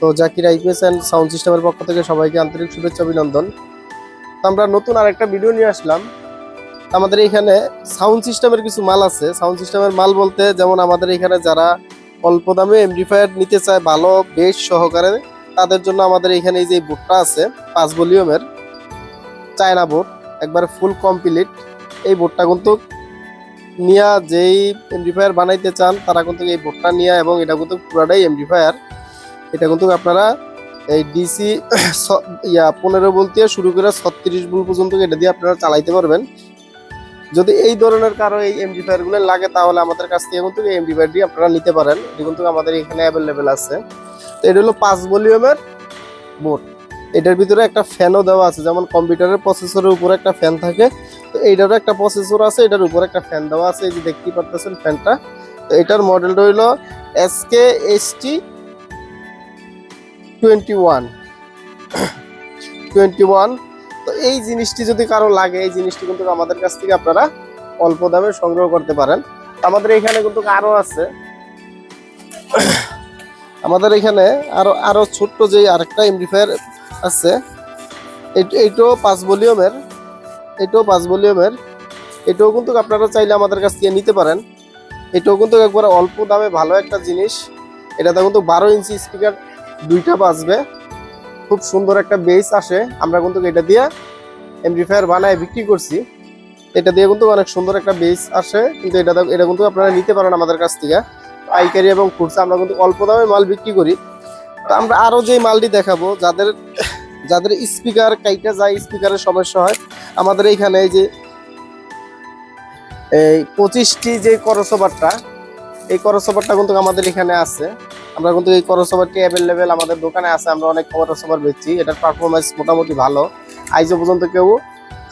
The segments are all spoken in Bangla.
তো জাকির সাউন্ড সিস্টেমের পক্ষ থেকে সবাইকে আন্তরিক অভিনন্দন। আমরা নতুন ভিডিও নিয়ে আসলাম। আমাদের এখানে সাউন্ড সিস্টেমের কিছু মাল আছে। সাউন্ড সিস্টেমের মাল বলতে যেমন আমাদের এখানে যারা অল্প দামে এমডিফায়ার নিতে চায়, ভালো বেশ সহকারে, তাদের জন্য আমাদের এখানে এই যে বোর্ডটা আছে, পাঁচ ভলিউমের, চায়না বোর্ড, একবার ফুল কমপ্লিট এই বোর্ডটা কিন্তু নিয়া যেই এমডিফায়ার বানাইতে চান, তারা কিন্তু এই বোর্ডটা নিয়ে এবং এটা কিন্তু পুরাটাই এমডিফায়ার এটা কিন্তু আপনারা এই ডিসি ইয়া পনেরো বল দিয়ে শুরু করে ছত্রিশ বল পর্যন্ত এটা দিয়ে আপনারা চালাইতে পারবেন। যদি এই ধরনের কারও এই এমডিফায়ারগুলো লাগে, তাহলে আমাদের কাছ থেকে কিন্তু এই এমডিফায়ারটি আপনারা নিতে পারেন। এটি কিন্তু আমাদের এখানে অ্যাভেলেবেল আছে। তো এটা হলো পাঁচ ভলিউমের বোর্ড। এটার ভিতরে একটা ফ্যানও দেওয়া আছে। যেমন কম্পিউটারের প্রসেসরের উপরে একটা ফ্যান থাকে। তো এইটারও একটা প্রসেসর আছে, এটার উপরে একটা ফ্যান দেওয়া আছে, এই যে দেখতেই পারতেছেন ফ্যানটা তো এটার মডেলটা হইল S K S T twenty one twenty one তো এই জিনিসটি যদি কারও লাগে, এই জিনিসটি কিন্তু আমাদের কাছ থেকে আপনারা অল্প দামে সংগ্রহ করতে পারেন। আমাদের এখানে কিন্তু আরও আছে। আমাদের এখানে আরও আরও ছোট্ট যে আরেকটা এমডিফায়ার আছে এই- এইটাও পাঁচ ভলিউমের। এটাও পাঁচ ভলিউমের এটাও কিন্তু আপনারা চাইলে আমাদের কাছ থেকে নিতে পারেন। এটাও কিন্তু একবারে অল্প দামে ভালো একটা জিনিস। এটাতে কিন্তু বারো ইঞ্চি স্পিকার দুইটা বাজবে। খুব সুন্দর একটা বেস আসে। আমরা কিন্তু এটা দিয়ে এমপ্লিফায়ার বানায় বিক্রি করছি। এটা দিয়ে কিন্তু অনেক সুন্দর একটা বেস আসে। কিন্তু এটা এটা কিন্তু আপনারা নিতে পারেন আমাদের কাছ থেকে। পাইকারি এবং খুচরা আমরা কিন্তু অল্প দামে মাল বিক্রি করি। তো আমরা আরও যে মালটি দেখাবো, যাদের যাদের স্পিকার কাইটা যায়, স্পিকারের সমস্যা হয়। আমাদের এইখানে এই যে, এই পঁচিশটি যে করসোভারটা, এই করসোভারটা কিন্তু আমাদের এখানে আছে। আমরা কিন্তু এই করসোভারটি অ্যাভেলেবেল আমাদের দোকানে আছে, আমরা অনেক করসোভার বেচছি। এটার পারফরমেন্স মোটামুটি ভালো। আইজও পর্যন্ত কেউ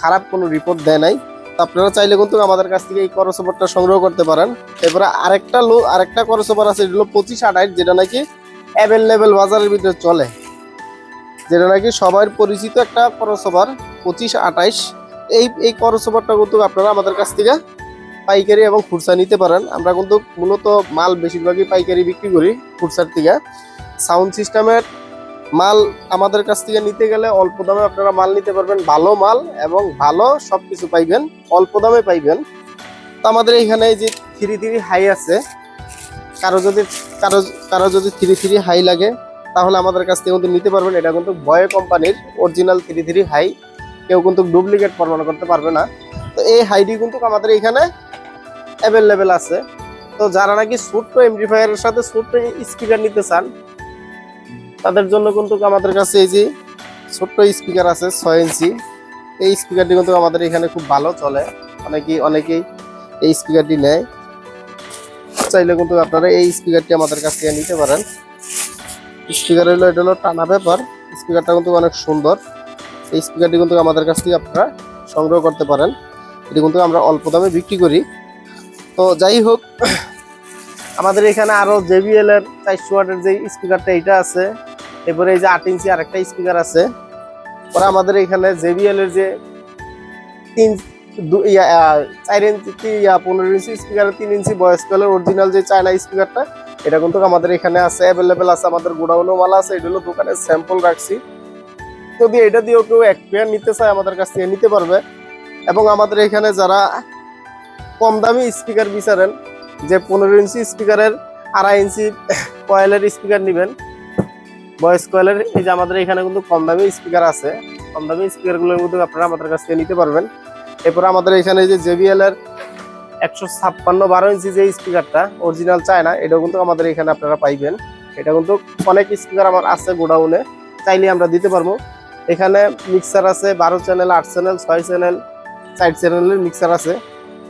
খারাপ কোনো রিপোর্ট দেয় নাই। তো আপনারা চাইলে কিন্তু আমাদের কাছ থেকে এই করসোভারটা সংগ্রহ করতে পারেন। এরপরে আরেকটা লো, আরেকটা করসোভার আছে হলো পঁচিশ আঠাইশ যেটা নাকি অ্যাভেলেবেল বাজারের ভিতরে চলে। যেটা নাকি সবার পরিচিত একটা করসোভার পঁচিশ, আঠাইশ। এই এই করসোভারটা কিন্তু আপনারা আমাদের কাছ থেকে পাইকারি এবং খুচরা নিতে পারেন। আমরা কিন্তু মূলত মাল বেশিরভাগই পাইকারি বিক্রি করি খুচরার থেকে। সাউন্ড সিস্টেমের মাল আমাদের কাছ থেকে নিতে গেলে অল্প দামে আপনারা মাল নিতে পারবেন। ভালো মাল এবং ভালো সব কিছু পাইবেন, অল্প দামে পাইবেন। তো আমাদের এখানে যে থ্রি থ্রি হাই আছে, কারও যদি, কারও কারও যদি থ্রি থ্রি হাই লাগে তাহলে আমাদের কাছ থেকে কিন্তু নিতে পারবেন। এটা কিন্তু বয়ে কোম্পানির অরিজিনাল থ্রি থ্রি হাই কেউ কিন্তু ডুপ্লিকেট প্রমাণ করতে পারবে না। তো এই হাইডি কিন্তু আমাদের এখানে অ্যাভেলেবেল আছে। তো যারা নাকি ছোট্ট এমপ্লিফায়ারের সাথে ছোট্ট স্পিকার নিতে চান, তাদের জন্য কিন্তু আমাদের কাছে এই যে ছোট্ট স্পিকার আছে ছয় ইঞ্চি। এই স্পিকারটি কিন্তু আমাদের এখানে খুব ভালো চলে। অনেকেই অনেকেই এই স্পিকারটি নেয়। চাইলে কিন্তু আপনারা এই স্পিকারটি আমাদের কাছ থেকে নিতে পারেন। স্পিকার হলো, এটা হলো টানা পেপার। স্পিকারটা কিন্তু অনেক সুন্দর। এই স্পিকারটি কিন্তু আমাদের কাছ থেকে আপনারা সংগ্রহ করতে পারেন। এটি কিন্তু আমরা অল্প দামে বিক্রি করি। তো যাই হোক, আমাদের এখানে আরও জেবিএল এর চারশো ওয়াটের যে স্পিকারটা এটা আছে। এরপরে এই যে আট ইঞ্চি আরেকটা স্পিকার আছে। পরে আমাদের এখানে জেবিএল এর যে তিন চার ইঞ্চি পনেরো ইঞ্চি স্পিকারের তিন ইঞ্চি বয়স কলের অরিজিনাল যে চায়না স্পিকারটা এটা কিন্তু আমাদের এখানে আছে অ্যাভেলেবেল আছে, আমাদের গোডাউনও মাল আছে, এটা হলো দোকানে স্যাম্পল রাখছি। যদি এটা দিয়েও কেউ এক পেয়ার নিতে চায়, আমাদের কাছ থেকে নিতে পারবে। এবং আমাদের এখানে যারা কম দামি স্পিকার বিচারেন, যে পনেরো ইঞ্চি স্পিকারের আড়াই ইঞ্চি কয়েলের স্পিকার নেবেন ভয়েস কয়েলের এই যে আমাদের এখানে কিন্তু কম দামি স্পিকার আছে। কম দামি স্পিকারগুলোর মধ্যে আপনারা আমাদের কাছ থেকে নিতে পারবেন। এরপরে আমাদের এখানে যে জেবিএল এর একশো ছাপ্পান্ন বারো ইঞ্চি যে স্পিকারটা অরিজিনাল চায় না এটাও কিন্তু আমাদের এখানে আপনারা পাইবেন। এটা কিন্তু অনেক স্পিকার আমার আছে গোডাউনে, চাইলে আমরা দিতে পারব। এখানে মিক্সার আছে, বারো চ্যানেল আট চ্যানেল ছয় চ্যানেল চার চ্যানেলের মিক্সার আছে।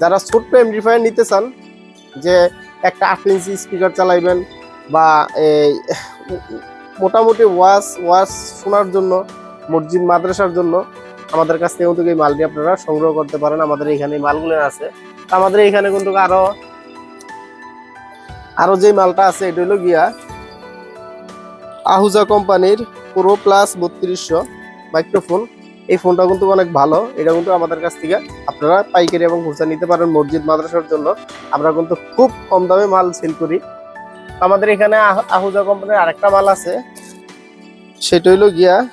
যারা ছোট্ট এমডিফায়ার নিতে চান, যে একটা আট ইঞ্চি স্পিকার চালাইবেন বা এই মোটামুটি ওয়াশ ওয়াশ শোনার জন্য, মসজিদ, মাদ্রাসার জন্য, আমাদের কাছ থেকে কিন্তু এই মালটি আপনারা সংগ্রহ করতে পারেন। আমাদের এখানে মালগুলো আছে। আমাদের এখানে কিন্তু আরও আরও যে মালটা আছে, এটা হলো গিয়া আহুজা কোম্পানির প্রো প্লাস বত্রিশশো মাইক্রোফোন এই ফোনটা কিন্তু অনেক ভালো। এটা কিন্তু আমাদের কাছ থেকে আপনারা পাইকারি এবং খুচরা নিতে পারেন মসজিদ, মাদ্রাসার জন্য। আমরা কিন্তু খুব কম দামে মাল সেল করি। আমাদের এখানে আহ- আহুজা কোম্পানির আরেকটা মাল আছে। সেটা হইল গিয়া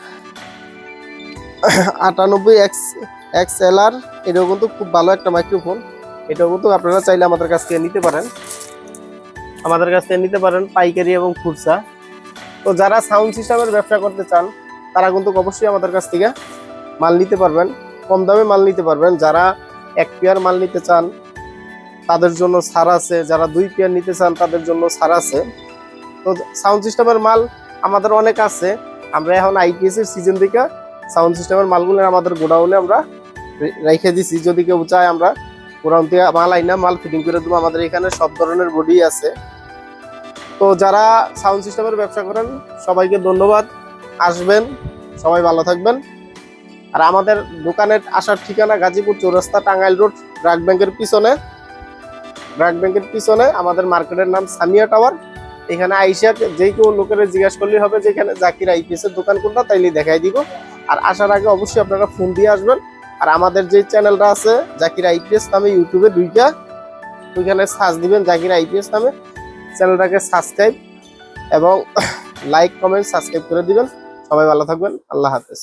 আটানব্বই এক্স এক্স এল আর এটাও কিন্তু খুব ভালো একটা মাইক্রোফোন এটাও কিন্তু আপনারা চাইলে আমাদের কাছ থেকে নিতে পারেন। আমাদের কাছ থেকে নিতে পারেন পাইকারি এবং খুচরা। তো যারা সাউন্ড সিস্টেমের ব্যবসা করতে চান, তারা কিন্তু অবশ্যই আমাদের কাছ থেকে মাল নিতে পারবেন, কম দামে মাল নিতে পারবেন। যারা এক পেয়ার মাল নিতে চান, তাদের জন্য ছাড় আছে। যারা দুই পেয়ার নিতে চান, তাদের জন্য ছাড় আছে। তো সাউন্ড সিস্টেমের মাল আমাদের অনেক আছে। আমরা এখন আইপিএস এর সিজন থেকে সাউন্ড সিস্টেমের মালগুলো আমাদের গোডাউনে আমরা রেখে দিছি। যদি কেউ চায় আমরা গোডাউন থেকে মাল আইনা, মাল ফিটিং করে দেবো। আমাদের এখানে সব ধরনের বডি আছে। তো যারা সাউন্ড সিস্টেমের ব্যবসা করেন, সবাইকে ধন্যবাদ। আসবেন, সবাই ভালো থাকবেন। আর আমাদের দোকানের আসার ঠিকানা গাজীপুর চৌরাস্তা, টাঙ্গাইল রোড ব্রাক ব্যাংকের পিছনে। ব্রাক ব্যাংকের পিছনে আমাদের মার্কেটের নাম সামিয়া টাওয়ার। এখানে আইসা যে কেউ লোকের জিজ্ঞাসা করলেই হবে যে এখানে জাকির আইপিএস এর দোকান কোনটা, তাইলে দেখাই দিব। আর আসার আগে অবশ্যই আপনারা ফোন দিয়ে আসবেন। আর আমাদের যে চ্যানেলটা আছে, জাকির আইপিএস নামে ইউটিউবে দুইটা ওইখানে সার্চ দিবেন জাকির আইপিএস নামে। চ্যানেলটাকে সাবস্ক্রাইব এবং লাইক কমেন্ট সাবস্ক্রাইব করে দিবেন। সবাই ভালো থাকবেন। আল্লাহ হাফেজ।